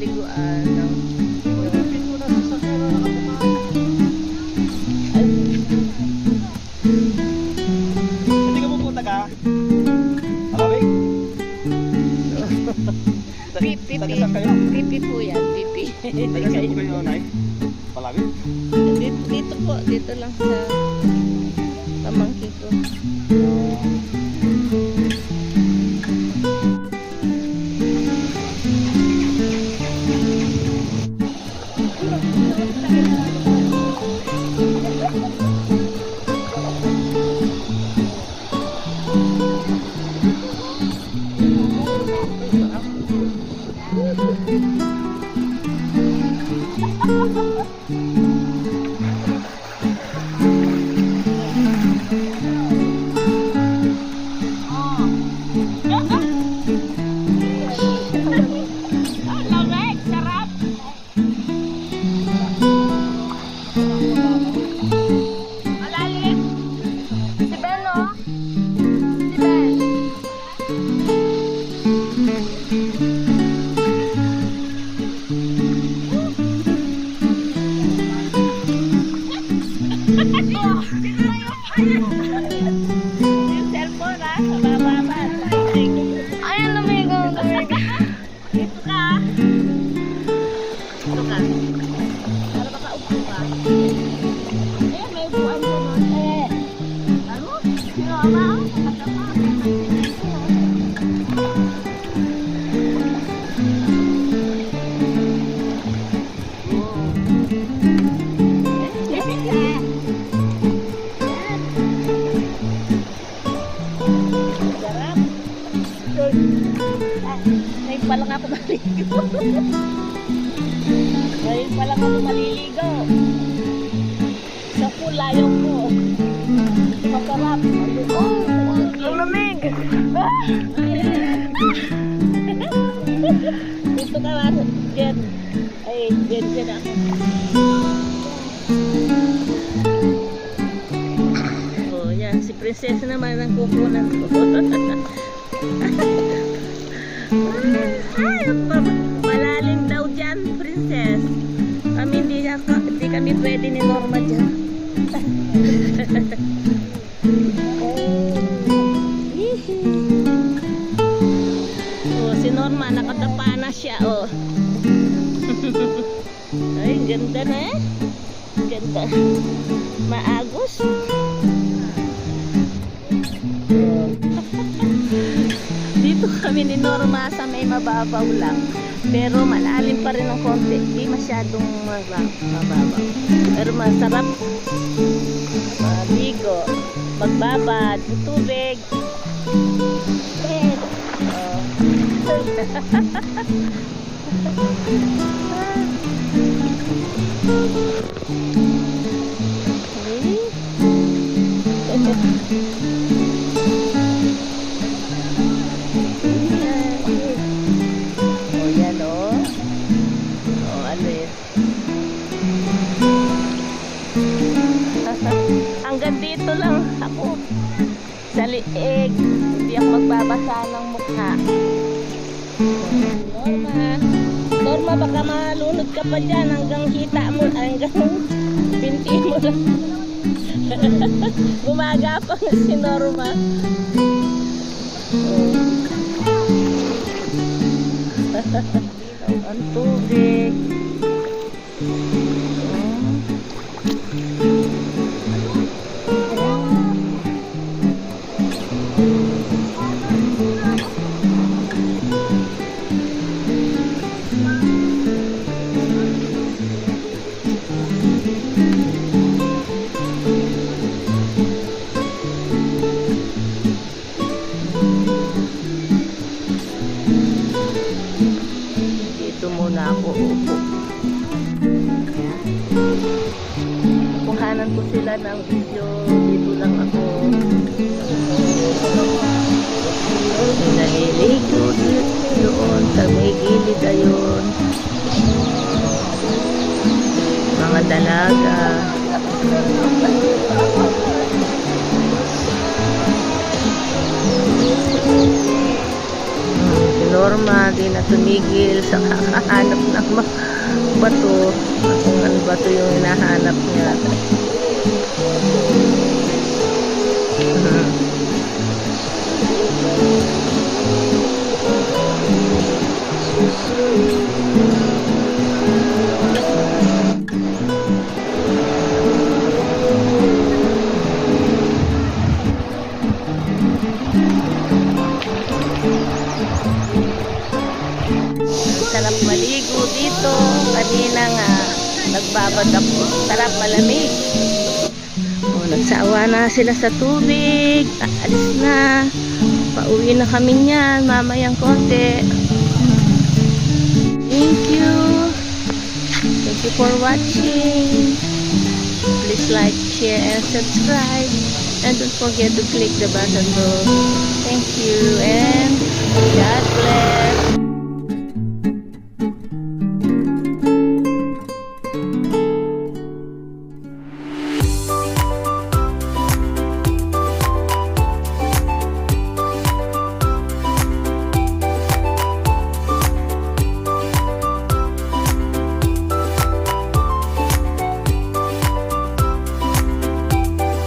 paliguan ng Pipi, pipi po yan, pipi. Tagasan po kayo, Nay? Palagi? Dito, dito po, dito lang sa pamangkin ko. Sino ba? Sarap. Ngayon pa lang ako maliligo. Ngayon pa lang ako maliligo. Sa pool, ayaw ko. Masarap. Lamig. Dito ka nga, Jen. Ay, Jen, Jen ako. Oh, yan. Si Princess naman ang kukunan ko. Ay, malalim daw dyan, Princess. Kami hindi, hindi kami pwede ni Norma na siya, oh. Ay, ganda na eh. Ganda. Maagos. Dito kami ni Norma sa may mababaw lang. Pero malalim pa rin ng konti. Hindi masyadong maba- mababaw. Pero masarap. Maligo. Magbabad. Tubig. Oh. Hanggang dito lang ako. Sa liig. Hindi ako magbabasa ng mukha. Norma. Norma, baka malunod ka pa dyan hanggang hita mo, hanggang binti mo lang. Gumagapang si Norma. Ang tubig. Kuhanan ko sila ng video. Dito lang ako. Naliligo doon sa may gilid ayun. Mga dalaga. Si Norma di na tumigil sa kakahanap ng bato. Kung ano bato yung hinahanap niya. Babad ako. Sarap, malamig. O, nagsawa na sila sa tubig. Aalis na. Pauwi na kami niyan. Mamayang konti. Thank you. Thank you for watching. Please like, share, and subscribe. And don't forget to click the button below. Thank you.